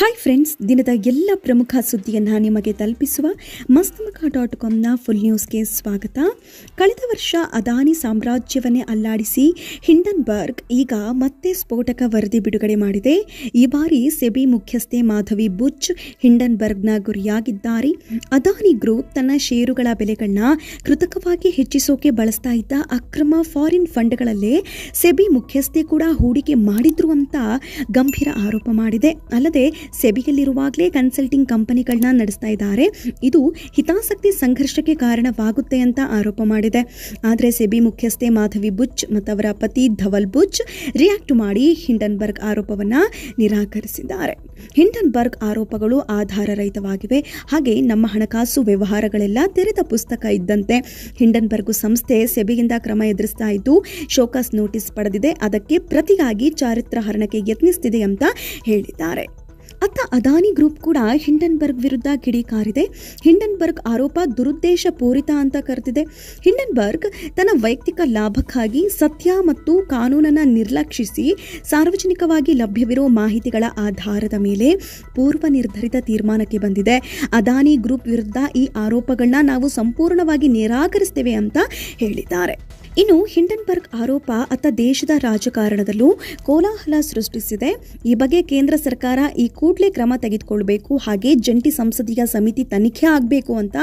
Hi friends ದಿನದ ಎಲ್ಲ ಪ್ರಮುಖ ಸುದ್ದಿಯನ್ನು ನಿಮಗೆ ತಲುಪಿಸುವ ಮಸ್ತಮುಖ ಡಾಟ್ ಕಾಮ್ನ ಫುಲ್ ನ್ಯೂಸ್ಗೆ ಸ್ವಾಗತ. ಕಳೆದ ವರ್ಷ ಅದಾನಿ ಸಾಮ್ರಾಜ್ಯವನ್ನೇ ಅಲ್ಲಾಡಿಸಿ ಹಿಂಡನ್ಬರ್ಗ್ ಈಗ ಮತ್ತೆ ಸ್ಫೋಟಕ ವರದಿ ಬಿಡುಗಡೆ ಮಾಡಿದೆ. ಈ ಬಾರಿ ಸೆಬಿ ಮುಖ್ಯಸ್ಥೆ ಮಾಧವಿ ಬುಚ್ ಹಿಂಡನ್ಬರ್ಗ್ನ ಗುರಿಯಾಗಿದ್ದಾರೆ. ಅದಾನಿ ಗ್ರೂಪ್ ತನ್ನ ಷೇರುಗಳ ಬೆಲೆಗಳನ್ನ ಕೃತಕವಾಗಿ ಹೆಚ್ಚಿಸೋಕೆ ಬಳಸ್ತಾ ಇದ್ದ ಅಕ್ರಮ ಫಾರಿನ್ ಫಂಡ್ಗಳಲ್ಲೇ ಸೆಬಿ ಮುಖ್ಯಸ್ಥೆ ಕೂಡ ಹೂಡಿಕೆ ಮಾಡಿದ್ರು ಅಂತ ಗಂಭೀರ ಆರೋಪ ಮಾಡಿದೆ. ಅಲ್ಲದೆ ಸೆಬಿಯಲ್ಲಿರುವಾಗಲೇ ಕನ್ಸಲ್ಟಿಂಗ್ ಕಂಪನಿಗಳನ್ನ ನಡೆಸ್ತಾ ಇದ್ದಾರೆ. ಇದು ಹಿತಾಸಕ್ತಿ ಸಂಘರ್ಷಕ್ಕೆ ಕಾರಣವಾಗುತ್ತೆ ಅಂತ ಆರೋಪ ಮಾಡಿದೆ. ಆದರೆ ಸೆಬಿ ಮುಖ್ಯಸ್ಥೆ ಮಾಧವಿ ಬುಚ್ ಮತ್ತು ಅವರ ಪತಿ ಧವಲ್ ಬುಚ್ ರಿಯಾಕ್ಟ್ ಮಾಡಿ ಹಿಂಡನ್ಬರ್ಗ್ ಆರೋಪವನ್ನು ನಿರಾಕರಿಸಿದ್ದಾರೆ. ಹಿಂಡನ್ಬರ್ಗ್ ಆರೋಪಗಳು ಆಧಾರರಹಿತವಾಗಿವೆ. ಹಾಗೆ ನಮ್ಮ ಹಣಕಾಸು ವ್ಯವಹಾರಗಳೆಲ್ಲ ತೆರೆದ ಪುಸ್ತಕ ಇದ್ದಂತೆ ಹಿಂಡನ್ಬರ್ಗ್ ಸಂಸ್ಥೆ ಸೆಬಿಯಿಂದ ಕ್ರಮ ಎದುರಿಸ್ತಾ ಇದ್ದು, ಶೋಕಾಸ್ ನೋಟಿಸ್ ಪಡೆದಿದೆ. ಅದಕ್ಕೆ ಪ್ರತಿಯಾಗಿ ಚಾರಿತ್ರ ಹರಣಕ್ಕೆ ಯತ್ನಿಸ್ತಿದೆ ಅಂತ ಹೇಳಿದ್ದಾರೆ. ಅತ್ತ ಅದಾನಿ ಗ್ರೂಪ್ ಕೂಡ ಹಿಂಡನ್ಬರ್ಗ್ ವಿರುದ್ಧ ಕಿಡಿಕಾರಿದೆ ಹಿಂಡನ್ಬರ್ಗ್ ಆರೋಪ ದುರುದ್ದೇಶ ಪೂರಿತ ಅಂತ ಕರೆದಿದೆ. ಹಿಂಡನ್ಬರ್ಗ್ ತನ್ನ ವೈಯಕ್ತಿಕ ಲಾಭಕ್ಕಾಗಿ ಸತ್ಯ ಮತ್ತು ಕಾನೂನನ್ನು ನಿರ್ಲಕ್ಷಿಸಿ ಸಾರ್ವಜನಿಕವಾಗಿ ಲಭ್ಯವಿರೋ ಮಾಹಿತಿಗಳ ಆಧಾರದ ಮೇಲೆ ಪೂರ್ವ ನಿರ್ಧರಿತ ತೀರ್ಮಾನಕ್ಕೆ ಬಂದಿದೆ. ಅದಾನಿ ಗ್ರೂಪ್ ವಿರುದ್ಧ ಈ ಆರೋಪಗಳನ್ನ ನಾವು ಸಂಪೂರ್ಣವಾಗಿ ನಿರಾಕರಿಸ್ತೇವೆ ಅಂತ ಹೇಳಿದ್ದಾರೆ. ಇನ್ನು ಹಿಂಡನ್ಬರ್ಗ್ ಆರೋಪ ಅತ್ತ ದೇಶದ ರಾಜಕಾರಣದಲ್ಲೂ ಕೋಲಾಹಲ ಸೃಷ್ಟಿಸಿದೆ. ಈ ಬಗ್ಗೆ ಕೇಂದ್ರ ಸರ್ಕಾರ ಈ ಕೂಡಲೇ ಕ್ರಮ ತೆಗೆದುಕೊಳ್ಬೇಕು, ಹಾಗೆ ಜಂಟಿ ಸಂಸದೀಯ ಸಮಿತಿ ತನಿಖೆ ಆಗಬೇಕು ಅಂತ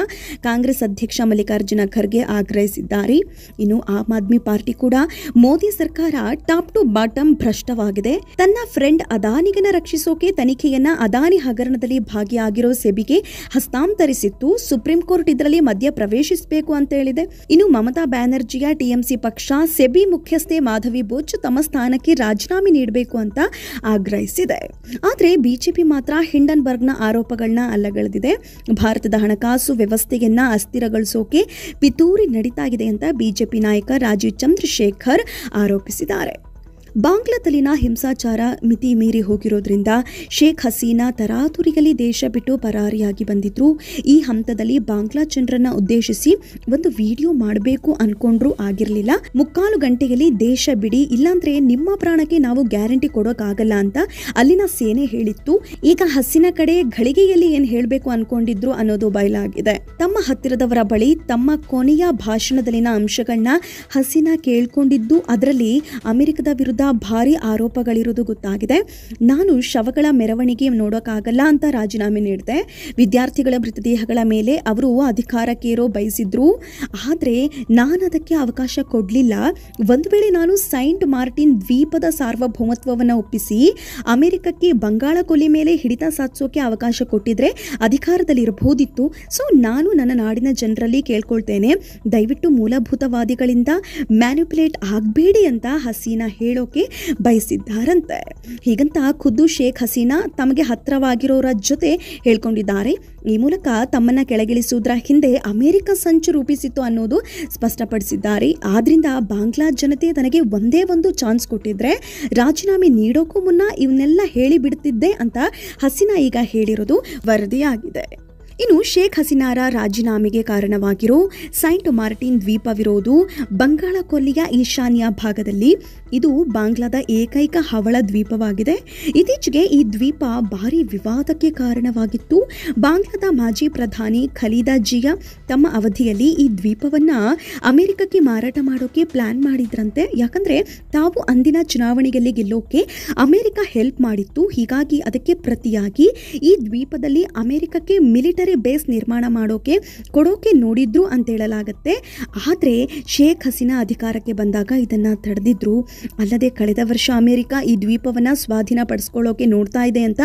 ಕಾಂಗ್ರೆಸ್ ಅಧ್ಯಕ್ಷ ಮಲ್ಲಿಕಾರ್ಜುನ ಖರ್ಗೆ ಆಗ್ರಹಿಸಿದ್ದಾರೆ. ಇನ್ನು ಆಮ್ ಆದ್ಮಿ ಪಾರ್ಟಿ ಕೂಡ ಮೋದಿ ಸರ್ಕಾರ ಟಾಪ್ ಟು ಬಾಟಮ್ ಭ್ರಷ್ಟವಾಗಿದೆ. ತನ್ನ ಫ್ರೆಂಡ್ ಅದಾನಿಗನ ರಕ್ಷಿಸೋಕೆ ತನಿಖೆಯನ್ನ ಅದಾನಿ ಹಗರಣದಲ್ಲಿ ಭಾಗಿಯಾಗಿರೋ ಸೆಬಿಗೆ ಹಸ್ತಾಂತರಿಸಿತ್ತು. ಸುಪ್ರೀಂ ಕೋರ್ಟ್ ಇದರಲ್ಲಿ ಮಧ್ಯ ಪ್ರವೇಶಿಸಬೇಕು ಅಂತ ಹೇಳಿದೆ. ಇನ್ನು ಮಮತಾ ಬ್ಯಾನರ್ಜಿಯ ಟಿಎಂಸಿ ಪಕ್ಷ ಸೆಬಿ ಮುಖ್ಯಸ್ಥೆ ಮಾಧವಿ ಬೋಚ್ ತಮ್ಮ ಸ್ಥಾನಕ್ಕೆ ರಾಜೀನಾಮೆ ನೀಡಬೇಕು ಅಂತ ಆಗ್ರಹಿಸಿದೆ. ಆದರೆ ಬಿಜೆಪಿ ಮಾತ್ರ ಹಿಂಡನ್ಬರ್ಗ್ನ ಆರೋಪಗಳನ್ನ ಅಲ್ಲಗಳೆದಿದೆ. ಭಾರತದ ಹಣಕಾಸು ವ್ಯವಸ್ಥೆಯನ್ನ ಅಸ್ಥಿರಗೊಳಿಸೋಕೆ ಪಿತೂರಿ ನಡೀತಾ ಇದೆ ಅಂತ ಬಿಜೆಪಿ ನಾಯಕ ರಾಜೀವ್ ಚಂದ್ರಶೇಖರ್ ಆರೋಪಿಸಿದ್ದಾರೆ. ಬಾಂಗ್ಲಾದಲ್ಲಿನ ಹಿಂಸಾಚಾರ ಮಿತಿ ಮೀರಿ ಹೋಗಿರೋದ್ರಿಂದ ಶೇಖ್ ಹಸೀನಾ ತರಾತುರಿಯಲ್ಲಿ ದೇಶ ಬಿಟ್ಟು ಪರಾರಿಯಾಗಿ ಬಂದಿದ್ರು. ಈ ಹಂತದಲ್ಲಿ ಬಾಂಗ್ಲಾ ಜನರನ್ನ ಉದ್ದೇಶಿಸಿ ಒಂದು ವಿಡಿಯೋ ಮಾಡಬೇಕು ಅನ್ಕೊಂಡ್ರು ಆಗಿರಲಿಲ್ಲ. ಮುಕ್ಕಾಲು ಗಂಟೆಯಲ್ಲಿ ದೇಶ ಬಿಡಿ, ಇಲ್ಲಾಂದ್ರೆ ನಿಮ್ಮ ಪ್ರಾಣಕ್ಕೆ ನಾವು ಗ್ಯಾರಂಟಿ ಕೊಡೋಕ್ಕಾಗಲ್ಲ ಅಂತ ಅಲ್ಲಿನ ಸೇನೆ ಹೇಳಿತ್ತು. ಈಗ ಹಸಿನ ಕಡೆ ಘಳಿಗೆಯಲ್ಲಿ ಏನ್ ಹೇಳಬೇಕು ಅನ್ಕೊಂಡಿದ್ರು ಅನ್ನೋದು ಬಯಲಾಗಿದೆ. ತಮ್ಮ ಹತ್ತಿರದವರ ಬಳಿ ತಮ್ಮ ಕೊನೆಯ ಭಾಷಣದಲ್ಲಿನ ಅಂಶಗಳನ್ನ ಹಸಿನ ಕೇಳ್ಕೊಂಡಿದ್ದು, ಅದರಲ್ಲಿ ಅಮೆರಿಕದ ವಿರುದ್ಧ ಭಾರಿ ಆರೋಪಗಳಿರುವುದು ಗೊತ್ತಾಗಿದೆ. ನಾನು ಶವಗಳ ಮೆರವಣಿಗೆ ನೋಡೋಕ್ಕಾಗಲ್ಲ ಅಂತ ರಾಜೀನಾಮೆ ನೀಡಿದೆ. ವಿದ್ಯಾರ್ಥಿಗಳ ಮೃತದೇಹಗಳ ಮೇಲೆ ಅವರು ಅಧಿಕಾರಕ್ಕೇರೋ ಬಯಸಿದ್ರು. ಆದರೆ ನಾನು ಅದಕ್ಕೆ ಅವಕಾಶ ಕೊಡಲಿಲ್ಲ. ಒಂದು ವೇಳೆ ನಾನು ಸೈಂಟ್ ಮಾರ್ಟಿನ್ ದ್ವೀಪದ ಸಾರ್ವಭೌಮತ್ವವನ್ನು ಒಪ್ಪಿಸಿ ಅಮೆರಿಕಕ್ಕೆ ಬಂಗಾಳ ಕೊಲೆ ಮೇಲೆ ಹಿಡಿತ ಸಾಧಿಸೋಕೆ ಅವಕಾಶ ಕೊಟ್ಟಿದ್ರೆ ಅಧಿಕಾರದಲ್ಲಿರಬಹುದಿತ್ತು. ಸೊ ನಾನು ನನ್ನ ನಾಡಿನ ಜನರಲ್ಲಿ ಕೇಳ್ಕೊಳ್ತೇನೆ. ದಯವಿಟ್ಟು ಮೂಲಭೂತವಾದಿಗಳಿಂದ ಮ್ಯಾನಿಪುಲೇಟ್ ಆಗಬೇಡಿ ಅಂತ ಹಸೀನಾ ಹೇಳೋಕೆ ಬಯಸಿದ್ದಾರಂತೆ. ಹೀಗಂತ ಖುದ್ದು ಶೇಖ್ ಹಸೀನಾ ತಮಗೆ ಹತ್ತಿರವಾಗಿರೋರ ಜೊತೆ ಹೇಳ್ಕೊಂಡಿದ್ದಾರೆ. ಈ ಮೂಲಕ ತಮ್ಮನ್ನ ಕೆಳಗಿಳಿಸುವುದರ ಹಿಂದೆ ಅಮೆರಿಕ ಸಂಚು ರೂಪಿಸಿತ್ತು ಅನ್ನೋದು ಸ್ಪಷ್ಟಪಡಿಸಿದ್ದಾರೆ. ಆದ್ದರಿಂದ ಬಾಂಗ್ಲಾ ಜನತೆ ತನಗೆ ಒಂದೇ ಒಂದು ಚಾನ್ಸ್ ಕೊಟ್ಟಿದ್ರೆ ರಾಜೀನಾಮೆ ನೀಡೋಕ್ಕೂ ಮುನ್ನ ಇವನ್ನೆಲ್ಲ ಹೇಳಿಬಿಡ್ತಿದ್ದೆ ಅಂತ ಹಸೀನಾ ಈಗ ಹೇಳಿರೋದು ವರದಿಯಾಗಿದೆ. ಇನ್ನು ಶೇಖ್ ಹಸೀನಾರ ರಾಜೀನಾಮೆಗೆ ಕಾರಣವಾಗಿರೋ ಸೈಂಟ್ ಮಾರ್ಟಿನ್ ದ್ವೀಪವಿರೋದು ಬಂಗಾಳ ಕೊಲ್ಲಿಯ ಈಶಾನ್ಯ ಭಾಗದಲ್ಲಿ ಇದು ಬಾಂಗ್ಲಾದ ಏಕೈಕ ಹವಳ ದ್ವೀಪವಾಗಿದೆ. ಇತ್ತೀಚೆಗೆ ಈ ದ್ವೀಪ ಭಾರಿ ವಿವಾದಕ್ಕೆ ಕಾರಣವಾಗಿತ್ತು. ಬಾಂಗ್ಲಾದ ಮಾಜಿ ಪ್ರಧಾನಿ ಖಲೀದಾ ಜಿಯಾ ತಮ್ಮ ಅವಧಿಯಲ್ಲಿ ಈ ದ್ವೀಪವನ್ನ ಅಮೆರಿಕಕ್ಕೆ ಮಾರಾಟ ಮಾಡೋಕೆ ಪ್ಲಾನ್ ಮಾಡಿದ್ರಂತೆ. ಯಾಕಂದ್ರೆ ತಾವು ಅಂದಿನ ಚುನಾವಣೆಯಲ್ಲಿ ಗೆಲ್ಲೋಕೆ ಅಮೆರಿಕ ಹೆಲ್ಪ್ ಮಾಡಿತ್ತು. ಹೀಗಾಗಿ ಅದಕ್ಕೆ ಪ್ರತಿಯಾಗಿ ಈ ದ್ವೀಪದಲ್ಲಿ ಅಮೆರಿಕಕ್ಕೆ ಮಿಲಿಟರಿ ಮಿಲಿಟರಿ ಬೇಸ್ ನಿರ್ಮಾಣ ಮಾಡೋಕೆ ಕೊಡೋಕೆ ನೋಡಿದ್ರು ಅಂತ ಹೇಳಲಾಗುತ್ತೆ. ಆದರೆ ಶೇಖ್ ಹಸೀನಾ ಅಧಿಕಾರಕ್ಕೆ ಬಂದಾಗ ಇದನ್ನು ತಡೆದಿದ್ರು. ಅಲ್ಲದೆ ಕಳೆದ ವರ್ಷ ಅಮೆರಿಕ ಈ ದ್ವೀಪವನ್ನು ಸ್ವಾಧೀನ ಪಡಿಸ್ಕೊಳ್ಳೋಕೆ ನೋಡ್ತಾ ಇದೆ ಅಂತ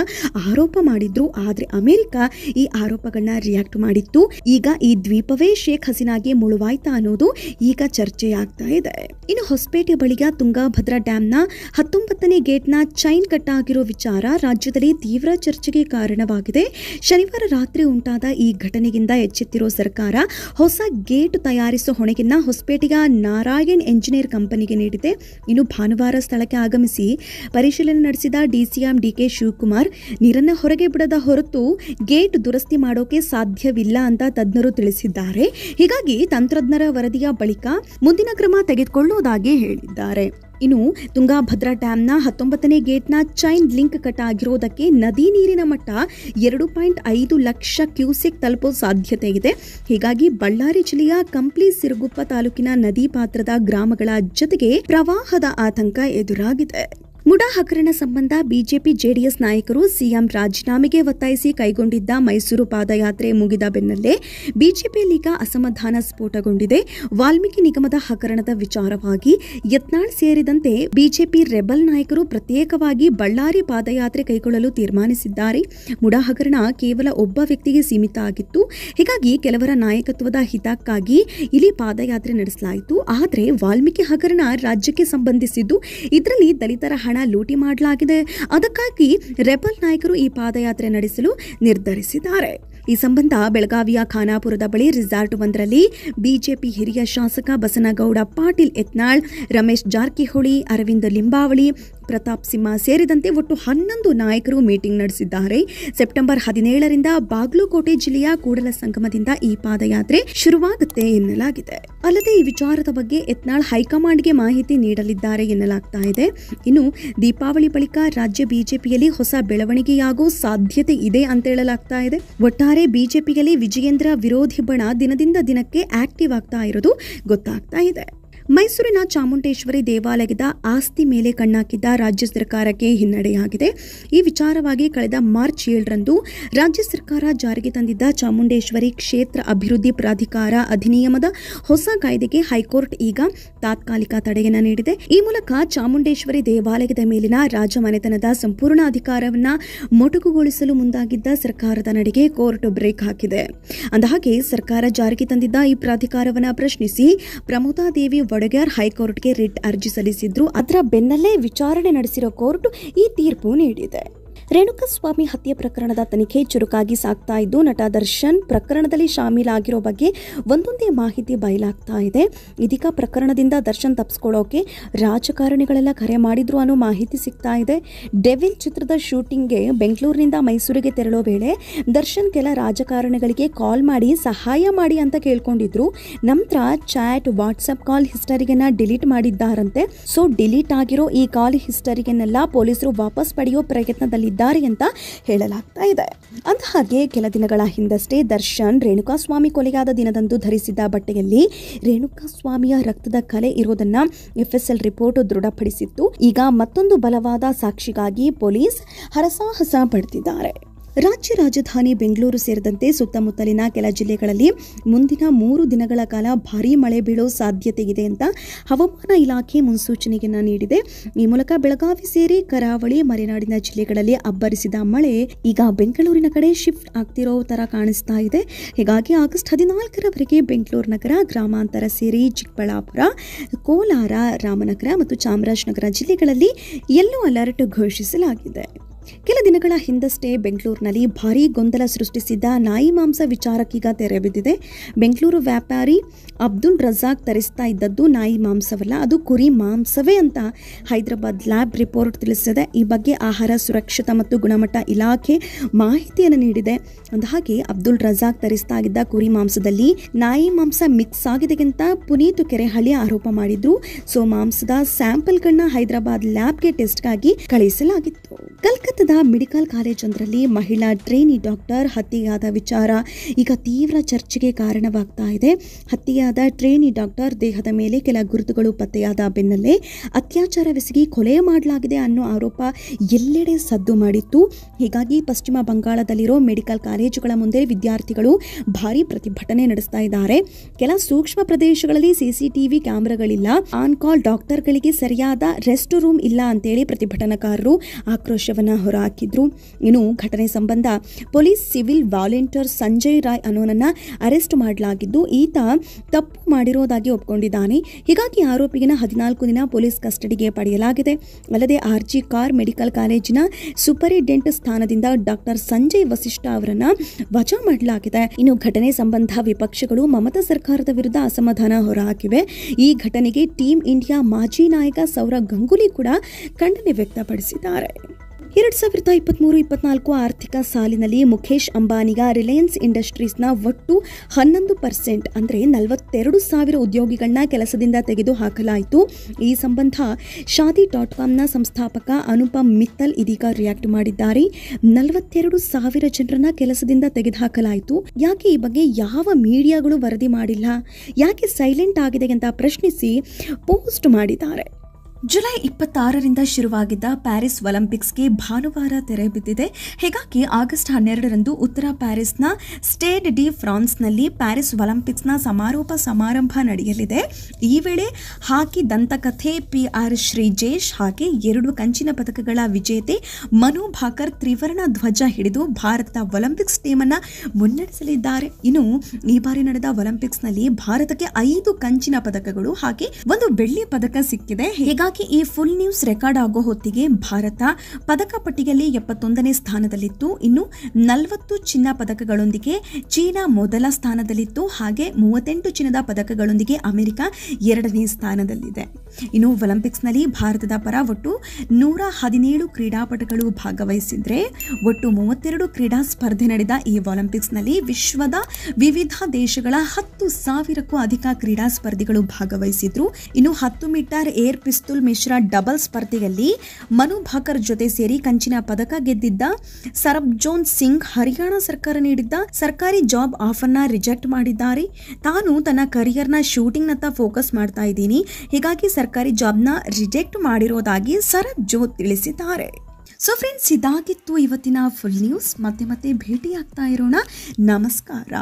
ಆರೋಪ ಮಾಡಿದ್ರು. ಆದರೆ ಅಮೆರಿಕ ಈ ಆರೋಪಗಳನ್ನ ರಿಯಾಕ್ಟ್ ಮಾಡಿತ್ತು. ಈಗ ಈ ದ್ವೀಪವೇ ಶೇಖ್ ಹಸೀನಾಗೆ ಮುಳುವಾಯ್ತಾ ಅನ್ನೋದು ಈಗ ಚರ್ಚೆಯಾಗ್ತಾ ಇದೆ. ಇನ್ನು ಹೊಸಪೇಟೆ ಬಳಿಯ ತುಂಗಾಭದ್ರಾ ಡ್ಯಾಂನ ಹತ್ತೊಂಬತ್ತನೇ ಗೇಟ್ನ ಚೈನ್ ಕಟ್ ಆಗಿರೋ ವಿಚಾರ ರಾಜ್ಯದಲ್ಲಿ ತೀವ್ರ ಚರ್ಚೆಗೆ ಕಾರಣವಾಗಿದೆ. ಶನಿವಾರ ರಾತ್ರಿ ಈ ಘಟನೆಯಿಂದ ಎಚ್ಚೆತ್ತಿರೋ ಸರ್ಕಾರ ಹೊಸ ಗೇಟ್ ತಯಾರಿಸೋ ಹೊಣೆಗಿನ್ನ ಹೊಸಪೇಟೆಯ ನಾರಾಯಣ್ ಎಂಜಿನಿಯರ್ ಕಂಪನಿಗೆ ನೀಡಿದೆ. ಇನ್ನು ಭಾನುವಾರ ಸ್ಥಳಕ್ಕೆ ಆಗಮಿಸಿ ಪರಿಶೀಲನೆ ನಡೆಸಿದ ಡಿಸಿಎಂ ಡಿಕೆ ಶಿವಕುಮಾರ್, ನೀರನ್ನು ಹೊರಗೆ ಬಿಡದ ಹೊರತು ಗೇಟ್ ದುರಸ್ತಿ ಮಾಡೋಕೆ ಸಾಧ್ಯವಿಲ್ಲ ಅಂತ ತಜ್ಞರು ತಿಳಿಸಿದ್ದಾರೆ. ಹೀಗಾಗಿ ತಂತ್ರಜ್ಞರ ವರದಿಯ ಬಳಿಕ ಮುಂದಿನ ಕ್ರಮ ತೆಗೆದುಕೊಳ್ಳುವುದಾಗಿ ಹೇಳಿದ್ದಾರೆ. ಇನ್ನು ತುಂಗಾಭದ್ರಾ ಡ್ಯಾಂನ ಹತ್ತೊಂಬತ್ತನೇ ಗೇಟ್ನ ಚೈನ್ ಲಿಂಕ್ ಕಟ್ ಆಗಿರೋದಕ್ಕೆ ನದಿ ನೀರಿನ ಮಟ್ಟ ಎರಡು ಪಾಯಿಂಟ್ ಐದು ಲಕ್ಷ ಕ್ಯೂಸೆಕ್ ತಲುಪೋ ಸಾಧ್ಯತೆ ಇದೆ. ಹೀಗಾಗಿ ಬಳ್ಳಾರಿ ಜಿಲ್ಲೆಯ ಕಂಪ್ಲಿ ಸಿರುಗುಪ್ಪ ತಾಲೂಕಿನ ನದಿ ಪಾತ್ರದ ಗ್ರಾಮಗಳ ಜೊತೆಗೆ ಪ್ರವಾಹದ ಆತಂಕ ಎದುರಾಗಿದೆ. ಮುಡಾ ಹಗರಣ ಸಂಬಂಧ ಬಿಜೆಪಿ ಜೆಡಿಎಸ್ ನಾಯಕರು ಸಿಎಂ ರಾಜೀನಾಮೆಗೆ ಒತ್ತಾಯಿಸಿ ಕೈಗೊಂಡಿದ್ದ ಮೈಸೂರು ಪಾದಯಾತ್ರೆ ಮುಗಿದ ಬೆನ್ನಲ್ಲೇ ಬಿಜೆಪಿಯಲ್ಲೀಗ ಅಸಮಾಧಾನ ಸ್ಫೋಟಗೊಂಡಿದೆ. ವಾಲ್ಮೀಕಿ ನಿಗಮದ ಹಗರಣದ ವಿಚಾರವಾಗಿ ಯತ್ನಾಳ್ ಸೇರಿದಂತೆ ಬಿಜೆಪಿ ರೆಬಲ್ ನಾಯಕರು ಪ್ರತ್ಯೇಕವಾಗಿ ಬಳ್ಳಾರಿ ಪಾದಯಾತ್ರೆ ಕೈಗೊಳ್ಳಲು ತೀರ್ಮಾನಿಸಿದ್ದಾರೆ. ಮುಡಾ ಹಗರಣ ಕೇವಲ ಒಬ್ಬ ವ್ಯಕ್ತಿಗೆ ಸೀಮಿತ ಆಗಿತ್ತು. ಹೀಗಾಗಿ ಕೆಲವರ ನಾಯಕತ್ವದ ಹಿತಕ್ಕಾಗಿ ಇಲ್ಲಿ ಪಾದಯಾತ್ರೆ ನಡೆಸಲಾಯಿತು. ಆದರೆ ವಾಲ್ಮೀಕಿ ಹಗರಣ ರಾಜ್ಯಕ್ಕೆ ಸಂಬಂಧಿಸಿದ್ದು, ಇದರಲ್ಲಿ ದಲಿತರ ಹಣ ಲೂಟಿ ಮಾಡಲಾಗಿದೆ. ಅದಕ್ಕಾಗಿ ರೆಬಲ್ ನಾಯಕರು ಈ ಪಾದಯಾತ್ರೆ ನಡೆಸಲು ನಿರ್ಧರಿಸಿದ್ದಾರೆ. ಈ ಸಂಬಂಧ ಬೆಳಗಾವಿಯ ಖಾನಾಪುರದ ಬಳಿ ರಿಸಾರ್ಟ್ ಒಂದರಲ್ಲಿ ಬಿಜೆಪಿ ಹಿರಿಯ ಶಾಸಕ ಬಸನಗೌಡ, ಪಾಟೀಲ್ ಯತ್ನಾಳ್, ರಮೇಶ್ ಜಾರಕಿಹೊಳಿ, ಅರವಿಂದ ಲಿಂಬಾವಳಿ ಪ್ರತಾಪ್ ಸಿಂಹ ಸೇರಿದಂತೆ ಒಟ್ಟು ಹನ್ನೊಂದು ನಾಯಕರು ಮೀಟಿಂಗ್ ನಡೆಸಿದ್ದಾರೆ. ಸೆಪ್ಟೆಂಬರ್ ಹದಿನೇಳರಿಂದ ಬಾಗಲಕೋಟೆ ಜಿಲ್ಲೆಯ ಕೂಡಲ ಸಂಗಮದಿಂದ ಈ ಪಾದಯಾತ್ರೆ ಶುರುವಾಗುತ್ತೆ ಎನ್ನಲಾಗಿದೆ. ಅಲ್ಲದೆ ಈ ವಿಚಾರದ ಬಗ್ಗೆ ಯತ್ನಾಳ್ ಹೈಕಮಾಂಡ್ಗೆ ಮಾಹಿತಿ ನೀಡಲಿದ್ದಾರೆ ಎನ್ನಲಾಗ್ತಾ ಇದೆ. ಇನ್ನು ದೀಪಾವಳಿ ಬಳಿಕ ರಾಜ್ಯ ಬಿಜೆಪಿಯಲ್ಲಿ ಹೊಸ ಬೆಳವಣಿಗೆಯಾಗೋ ಸಾಧ್ಯತೆ ಇದೆ ಅಂತ ಹೇಳಲಾಗ್ತಾ ಇದೆ. ಒಟ್ಟಾರೆ ಬಿಜೆಪಿಯಲ್ಲಿ ವಿಜಯೇಂದ್ರ ವಿರೋಧಿ ಬಣ ದಿನದಿಂದ ದಿನಕ್ಕೆ ಆಕ್ಟಿವ್ ಆಗ್ತಾ ಇರೋದು ಗೊತ್ತಾಗ್ತಾ ಇದೆ. ಮೈಸೂರಿನ ಚಾಮುಂಡೇಶ್ವರಿ ದೇವಾಲಯದ ಆಸ್ತಿ ಮೇಲೆ ಕಣ್ಣಾಕಿದ್ದ ರಾಜ್ಯ ಸರ್ಕಾರಕ್ಕೆ ಹಿನ್ನಡೆಯಾಗಿದೆ. ಈ ವಿಚಾರವಾಗಿ ಕಳೆದ ಮಾರ್ಚ್ ಏಳರಂದು ರಾಜ್ಯ ಸರ್ಕಾರ ಜಾರಿಗೆ ತಂದಿದ್ದ ಚಾಮುಂಡೇಶ್ವರಿ ಕ್ಷೇತ್ರ ಅಭಿವೃದ್ಧಿ ಪ್ರಾಧಿಕಾರ ಅಧಿನಿಯಮದ ಹೊಸ ಕಾಯ್ದೆಗೆ ಹೈಕೋರ್ಟ್ ಈಗ ತಾತ್ಕಾಲಿಕ ತಡೆಯನ್ನು ನೀಡಿದೆ. ಈ ಮೂಲಕ ಚಾಮುಂಡೇಶ್ವರಿ ದೇವಾಲಯದ ಮೇಲಿನ ರಾಜಮನೆತನದ ಸಂಪೂರ್ಣ ಅಧಿಕಾರವನ್ನ ಮೊಟಕುಗೊಳಿಸಲು ಮುಂದಾಗಿದ್ದ ಸರ್ಕಾರದ ನಡೆಗೆ ಕೋರ್ಟ್ ಬ್ರೇಕ್ ಹಾಕಿದೆ. ಅಂದಹಾಗೆ ಸರ್ಕಾರ ಜಾರಿಗೆ ತಂದಿದ್ದ ಈ ಪ್ರಾಧಿಕಾರವನ್ನ ಪ್ರಶ್ನಿಸಿ ಪ್ರಮೋದಾದೇವಿ ವಡಗ್ಯಾರ್ ಹೈಕೋರ್ಟ್ಗೆ ರಿಟ್ ಅರ್ಜಿ ಸಲ್ಲಿಸಿದ್ರು. ಅದರ ಬೆನ್ನಲ್ಲೇ ವಿಚಾರಣೆ ನಡೆಸಿರೋ ಕೋರ್ಟ್ ಈ ತೀರ್ಪು ನೀಡಿದೆ. ರೇಣುಕಸ್ವಾಮಿ ಹತ್ಯೆ ಪ್ರಕರಣದ ತನಿಖೆ ಚುರುಕಾಗಿ ಸಾಗ್ತಾ ಇದ್ದು ನಟ ದರ್ಶನ್ ಪ್ರಕರಣದಲ್ಲಿ ಶಾಮೀಲಾಗಿರೋ ಬಗ್ಗೆ ಒಂದೊಂದೇ ಮಾಹಿತಿ ಬಯಲಾಗ್ತಾ ಇದೆ. ಇದೀಗ ಪ್ರಕರಣದಿಂದ ದರ್ಶನ್ ತಪ್ಪಿಸ್ಕೊಳ್ಳೋಕೆ ರಾಜಕಾರಣಿಗಳೆಲ್ಲ ಕರೆ ಮಾಡಿದ್ರು ಅನ್ನೋ ಮಾಹಿತಿ ಸಿಗ್ತಾ ಇದೆ. ಡೆವಿಲ್ ಚಿತ್ರದ ಶೂಟಿಂಗ್ಗೆ ಬೆಂಗಳೂರಿನಿಂದ ಮೈಸೂರಿಗೆ ತೆರಳೋ ವೇಳೆ ದರ್ಶನ್ ಕೆಲ ರಾಜಕಾರಣಿಗಳಿಗೆ ಕಾಲ್ ಮಾಡಿ ಸಹಾಯ ಮಾಡಿ ಅಂತ ಕೇಳ್ಕೊಂಡಿದ್ರು. ನಂತರ ಚಾಟ್ ವಾಟ್ಸಪ್ ಕಾಲ್ ಹಿಸ್ಟರಿಗೆನ ಡಿಲೀಟ್ ಮಾಡಿದ್ದಾರಂತೆ. ಸೊ ಡಿಲೀಟ್ ಆಗಿರೋ ಈ ಕಾಲ್ ಹಿಸ್ಟರಿಗೆನ್ನೆಲ್ಲ ಪೊಲೀಸರು ವಾಪಸ್ ಪಡೆಯೋ ಪ್ರಯತ್ನದಲ್ಲಿದ್ದಾರೆ ಅಂತ ಹೇಳಲಾಗ್ತಾ ಇದೆ. ಅಂದಹಾಗೆ, ಕೆಲ ದಿನಗಳ ಹಿಂದಷ್ಟೇ ದರ್ಶನ್ ರೇಣುಕಾಸ್ವಾಮಿ ಕೊಲೆಯಾದ ದಿನದಂದು ಧರಿಸಿದ್ದ ಬಟ್ಟೆಯಲ್ಲಿ ರೇಣುಕಾಸ್ವಾಮಿಯ ರಕ್ತದ ಕಲೆ ಇರೋದನ್ನ ಎಫ್ಎಸ್ಎಲ್ ರಿಪೋರ್ಟ್ ದೃಢಪಡಿಸಿತ್ತು. ಈಗ ಮತ್ತೊಂದು ಬಲವಾದ ಸಾಕ್ಷಿಗಾಗಿ ಪೊಲೀಸ್ ಹರಸಾಹಸ ಪಡೆದಿದ್ದಾರೆ ರಾಜ್ಯ ರಾಜಧಾನಿ ಬೆಂಗಳೂರು ಸೇರಿದಂತೆ ಸುತ್ತಮುತ್ತಲಿನ ಕೆಲ ಜಿಲ್ಲೆಗಳಲ್ಲಿ ಮುಂದಿನ ಮೂರು ದಿನಗಳ ಕಾಲ ಭಾರೀ ಮಳೆ ಬೀಳೋ ಸಾಧ್ಯತೆ ಇದೆ ಅಂತ ಹವಾಮಾನ ಇಲಾಖೆ ಮುನ್ಸೂಚನೆಯನ್ನು ನೀಡಿದೆ. ಈ ಮೂಲಕ ಬೆಳಗಾವಿ ಸೇರಿ ಕರಾವಳಿ, ಮಲೆನಾಡಿನ ಜಿಲ್ಲೆಗಳಲ್ಲಿ ಅಬ್ಬರಿಸಿದ ಮಳೆ ಈಗ ಬೆಂಗಳೂರಿನ ಕಡೆ ಶಿಫ್ಟ್ ಆಗ್ತಿರೋ ತರ ಕಾಣಿಸ್ತಾ ಇದೆ. ಹೀಗಾಗಿ ಆಗಸ್ಟ್ ಹದಿನಾಲ್ಕರವರೆಗೆ ಬೆಂಗಳೂರು ನಗರ, ಗ್ರಾಮಾಂತರ ಸೇರಿ ಚಿಕ್ಕಬಳ್ಳಾಪುರ, ಕೋಲಾರ, ರಾಮನಗರ ಮತ್ತು ಚಾಮರಾಜನಗರ ಜಿಲ್ಲೆಗಳಲ್ಲಿ ಯೆಲ್ಲೋ ಅಲರ್ಟ್ ಘೋಷಿಸಲಾಗಿದೆ. ಕೆಲ ದಿನಗಳ ಹಿಂದಷ್ಟೇ ಬೆಂಗಳೂರಿನಲ್ಲಿ ಭಾರೀ ಗೊಂದಲ ಸೃಷ್ಟಿಸಿದ್ದ ನಾಯಿ ಮಾಂಸ ವಿಚಾರಕ್ಕೀಗ ತೆರೆ ಬಿದ್ದಿದೆ. ಬೆಂಗಳೂರು ವ್ಯಾಪಾರಿ ಅಬ್ದುಲ್ ರಜಾಕ್ ತರಿಸ್ತಾ ಇದ್ದದ್ದು ನಾಯಿ ಮಾಂಸವಲ್ಲ, ಅದು ಕುರಿ ಮಾಂಸವೇ ಅಂತ ಹೈದರಾಬಾದ್ ಲ್ಯಾಬ್ ರಿಪೋರ್ಟ್ ತಿಳಿಸಿದೆ. ಈ ಬಗ್ಗೆ ಆಹಾರ ಸುರಕ್ಷತಾ ಮತ್ತು ಗುಣಮಟ್ಟ ಇಲಾಖೆ ಮಾಹಿತಿಯನ್ನು ನೀಡಿದೆ. ಅಂದಹಾಗೆ, ಅಬ್ದುಲ್ ರಜಾಕ್ ತರಿಸ್ತಾ ಇದ್ದ ಕುರಿ ಮಾಂಸದಲ್ಲಿ ನಾಯಿ ಮಾಂಸ ಮಿಕ್ಸ್ ಆಗಿದೆ ಅಂತ ಪುನೀತ್ ಕೆರೆಹಳ್ಳಿ ಆರೋಪ ಮಾಡಿದ್ರು. ಸೊ, ಮಾಂಸದ ಸ್ಯಾಂಪಲ್ಗಳನ್ನ ಹೈದರಾಬಾದ್ ಲ್ಯಾಬ್ಗೆ ಟೆಸ್ಟ್ಗಾಗಿ ಕಳುಹಿಸಲಾಗಿತ್ತು ಕಲ್ಕತ್ತಾ ಭಾರತದ ಮೆಡಿಕಲ್ ಕಾಲೇಜೊಂದರಲ್ಲಿ ಮಹಿಳಾ ಟ್ರೇನಿ ಡಾಕ್ಟರ್ ಹತ್ಯೆಯಾದ ವಿಚಾರ ಈಗ ತೀವ್ರ ಚರ್ಚೆಗೆ ಕಾರಣವಾಗ್ತಾ ಇದೆ. ಹತ್ಯೆಯಾದ ಟ್ರೇನಿ ಡಾಕ್ಟರ್ ದೇಹದ ಮೇಲೆ ಕೆಲ ಗುರುತುಗಳು ಪತ್ತೆಯಾದ ಬೆನ್ನಲ್ಲೇ ಅತ್ಯಾಚಾರವೆಸಗಿ ಕೊಲೆ ಮಾಡಲಾಗಿದೆ ಅನ್ನೋ ಆರೋಪ ಎಲ್ಲೆಡೆ ಸದ್ದು ಮಾಡಿತ್ತು. ಹೀಗಾಗಿ ಪಶ್ಚಿಮ ಬಂಗಾಳದಲ್ಲಿರೋ ಮೆಡಿಕಲ್ ಕಾಲೇಜುಗಳ ಮುಂದೆ ವಿದ್ಯಾರ್ಥಿಗಳು ಭಾರಿ ಪ್ರತಿಭಟನೆ ನಡೆಸ್ತಾ ಇದ್ದಾರೆ. ಕೆಲ ಸೂಕ್ಷ್ಮ ಪ್ರದೇಶಗಳಲ್ಲಿ ಸಿಸಿಟಿವಿ ಕ್ಯಾಮೆರಾಗಳಿಲ್ಲ. ಆನ್ ಕಾಲ್ ಡಾಕ್ಟರ್ಗಳಿಗೆ ಸರಿಯಾದ ರೆಸ್ಟ್ ರೂಮ್ ಇಲ್ಲ ಅಂತೇಳಿ ಪ್ರತಿಭಟನಾಕಾರರು ಆಕ್ರೋಶವನ್ನ ಹೊರಹಾಕಿದ್ರು. ಇನ್ನು ಘಟನೆ ಸಂಬಂಧ police civil volunteer Sanjay Roy ಅನ್ನೋನನ್ನ arrest ಮಾಡಲಾಗಿದ್ದು, ಈತ ತಪ್ಪು ಮಾಡಿರೋದಾಗಿ ಒಪ್ಕೊಂಡಿದ್ದಾನೆ. ಹೀಗಾಗಿ ಆರೋಪಿಗಿನ ಹದಿನಾಲ್ಕು ದಿನ ಪೊಲೀಸ್ ಕಸ್ಟಡಿಗೆ ಪಡೆಯಲಾಗಿದೆ. ಅಲ್ಲದೆ ಆರ್ಜಿ ಕಾರ್ ಮೆಡಿಕಲ್ ಕಾಲೇಜಿನ ಸೂಪರಿಂಟೆಂಡೆಂಟ್ ಸ್ಥಾನದಿಂದ ಡಾಕ್ಟರ್ ಸಂಜಯ್ ವಸಿಷ್ಠ ಅವರನ್ನ ವಜಾ ಮಾಡಲಾಗಿದೆ. ಇನ್ನು ಘಟನೆ ಸಂಬಂಧ ವಿಪಕ್ಷಗಳು ಮಮತಾ ಸರ್ಕಾರದ ವಿರುದ್ಧ ಅಸಮಾಧಾನ ಹೊರಹಾಕಿವೆ. ಈ ಘಟನೆಗೆ ಟೀಮ್ ಇಂಡಿಯಾ ಮಾಜಿ ನಾಯಕ ಸೌರವ್ ಗಂಗೂಲಿ ಕೂಡ ಖಂಡನೆ ವ್ಯಕ್ತಪಡಿಸಿದ್ದಾರೆ. ಎರಡ್ ಸಾವಿರದ ಇಪ್ಪತ್ಮೂರು, ಇಪ್ಪತ್ನಾಲ್ಕು ಆರ್ಥಿಕ ಸಾಲಿನಲ್ಲಿ ಮುಖೇಶ್ ಅಂಬಾನಿಗ ರಿಲಯನ್ಸ್ ಇಂಡಸ್ಟ್ರೀಸ್ನ ಒಟ್ಟು ಹನ್ನೊಂದು ಪರ್ಸೆಂಟ್ ಅಂದರೆ ನಲವತ್ತೆರಡು ಸಾವಿರ ಉದ್ಯೋಗಿಗಳನ್ನ ಕೆಲಸದಿಂದ ತೆಗೆದು ಹಾಕಲಾಯಿತು. ಈ ಸಂಬಂಧ ಶಾದಿ ಡಾಟ್ ಕಾಮ್ನ ಸಂಸ್ಥಾಪಕ ಅನುಪಮ್ ಮಿತ್ತಲ್ ಇದೀಗ ರಿಯಾಕ್ಟ್ ಮಾಡಿದ್ದಾರೆ. ನಲವತ್ತೆರಡು ಸಾವಿರ ಜನರನ್ನ ಕೆಲಸದಿಂದ ತೆಗೆದುಹಾಕಲಾಯಿತು ಯಾಕೆ ಈ ಬಗ್ಗೆ ಯಾವ ಮೀಡಿಯಾಗಳು ವರದಿ ಮಾಡಿಲ್ಲ? ಯಾಕೆ ಸೈಲೆಂಟ್ ಆಗಿದೆ ಅಂತ ಪ್ರಶ್ನಿಸಿ ಪೋಸ್ಟ್ ಮಾಡಿದ್ದಾರೆ. ಜುಲೈ ಇಪ್ಪತ್ತಾರರಿಂದ ಶುರುವಾಗಿದ್ದ ಪ್ಯಾರಿಸ್ ಒಲಿಂಪಿಕ್ಸ್ಗೆ ಭಾನುವಾರ ತೆರೆ ಬಿದ್ದಿದೆ. ಹೀಗಾಗಿ ಆಗಸ್ಟ್ ಹನ್ನೆರಡರಂದು ಉತ್ತರ ಪ್ಯಾರಿಸ್ನ ಸ್ಟೇಡ್ ಡಿ ಫ್ರಾನ್ಸ್ನಲ್ಲಿ ಪ್ಯಾರಿಸ್ ಒಲಿಂಪಿಕ್ಸ್ನ ಸಮಾರೋಪ ಸಮಾರಂಭ ನಡೆಯಲಿದೆ. ಈ ವೇಳೆ ಹಾಕಿ ದಂತಕಥೆ ಪಿ ಆರ್ ಶ್ರೀಜೇಶ್ ಹಾಗೆ ಎರಡು ಕಂಚಿನ ಪದಕಗಳ ವಿಜೇತೆ ಮನು ಭಾಕರ್ ತ್ರಿವರ್ಣ ಧ್ವಜ ಹಿಡಿದು ಭಾರತದ ಒಲಿಂಪಿಕ್ಸ್ ಟೀಮನ್ನು ಮುನ್ನಡೆಸಲಿದ್ದಾರೆ. ಇನ್ನು ಈ ಬಾರಿ ನಡೆದ ಒಲಿಂಪಿಕ್ಸ್ನಲ್ಲಿ ಭಾರತಕ್ಕೆ ಐದು ಕಂಚಿನ ಪದಕಗಳು ಹಾಗೆ ಒಂದು ಬೆಳ್ಳಿ ಪದಕ ಸಿಕ್ಕಿದೆ. ಹೀಗಾಗಿ ಈ ಫುಲ್ ನ್ಯೂಸ್ ರೆಕಾರ್ಡ್ ಆಗೋ ಹೊತ್ತಿಗೆ ಭಾರತ ಪದಕ ಪಟ್ಟಿಯಲ್ಲಿ ಎಪ್ಪತ್ತೊಂದನೇ ಸ್ಥಾನದಲ್ಲಿತ್ತು. ಇನ್ನು ನಲವತ್ತು ಚಿನ್ನ ಪದಕಗಳೊಂದಿಗೆ ಚೀನಾ ಮೊದಲ ಸ್ಥಾನದಲ್ಲಿತ್ತು. ಹಾಗೆ ಮೂವತ್ತೆಂಟು ಚಿನ್ನದ ಪದಕಗಳೊಂದಿಗೆ ಅಮೆರಿಕ ಎರಡನೇ ಸ್ಥಾನದಲ್ಲಿದೆ. ಇನ್ನು ಒಲಿಂಪಿಕ್ಸ್ನಲ್ಲಿ ಭಾರತದ ಪರ ಒಟ್ಟು ನೂರ ಹದಿನೇಳು ಕ್ರೀಡಾಪಟುಗಳು ಭಾಗವಹಿಸಿದ್ರೆ ಒಟ್ಟು ಮೂವತ್ತೆರಡು ಕ್ರೀಡಾ ಸ್ಪರ್ಧೆ ನಡೆದ ಈ ಒಲಿಂಪಿಕ್ಸ್ನಲ್ಲಿ ವಿಶ್ವದ ವಿವಿಧ ದೇಶಗಳ ಹತ್ತು ಸಾವಿರಕ್ಕೂ ಅಧಿಕ ಕ್ರೀಡಾ ಸ್ಪರ್ಧಿಗಳು ಭಾಗವಹಿಸಿದ್ರು. ಇನ್ನು ಹತ್ತು ಮೀಟರ್ ಏರ್ ಪಿಸ್ತೂಲ್ ಮಿಶ್ರ ಡಬಲ್ ಸ್ಪರ್ಧೆಯಲ್ಲಿ ಮನು ಭಾಕರ್ ಜೊತೆ ಸೇರಿ ಕಂಚಿನ ಪದಕ ಗೆದ್ದಿದ್ದ ಸರ್ಬ್ಜೋನ್ ಸಿಂಗ್ ಹರಿಯಾಣ ಸರ್ಕಾರ ನೀಡಿದ್ದ ಸರ್ಕಾರಿ ಜಾಬ್ ಆಫರ್ನ ರಿಜೆಕ್ಟ್ ಮಾಡಿದ್ದಾರೆ. ತಾನು ತನ್ನ ಕರಿಯರ್ನ ಶೂಟಿಂಗ್ನತ್ತ ಫೋಕಸ್ ಮಾಡ್ತಾ ಇದ್ದೀನಿ. ಹೀಗಾಗಿ ಸರ್ಕಾರಿ ಜಾಬ್ನ ರಿಜೆಕ್ಟ್ ಮಾಡಿರೋದಾಗಿ ಸರಬ್ಜೋತ್ ತಿಳಿಸಿದ್ದಾರೆ. ಸೊ ಫ್ರೆಂಡ್ಸ್ ಇದಾಗಿತ್ತು ಇವತ್ತಿನ ಫುಲ್ ನ್ಯೂಸ್ ಮತ್ತೆ ಮತ್ತೆ ಭೇಟಿಯಾಗ್ತಾ ಇರೋಣ. ನಮಸ್ಕಾರ.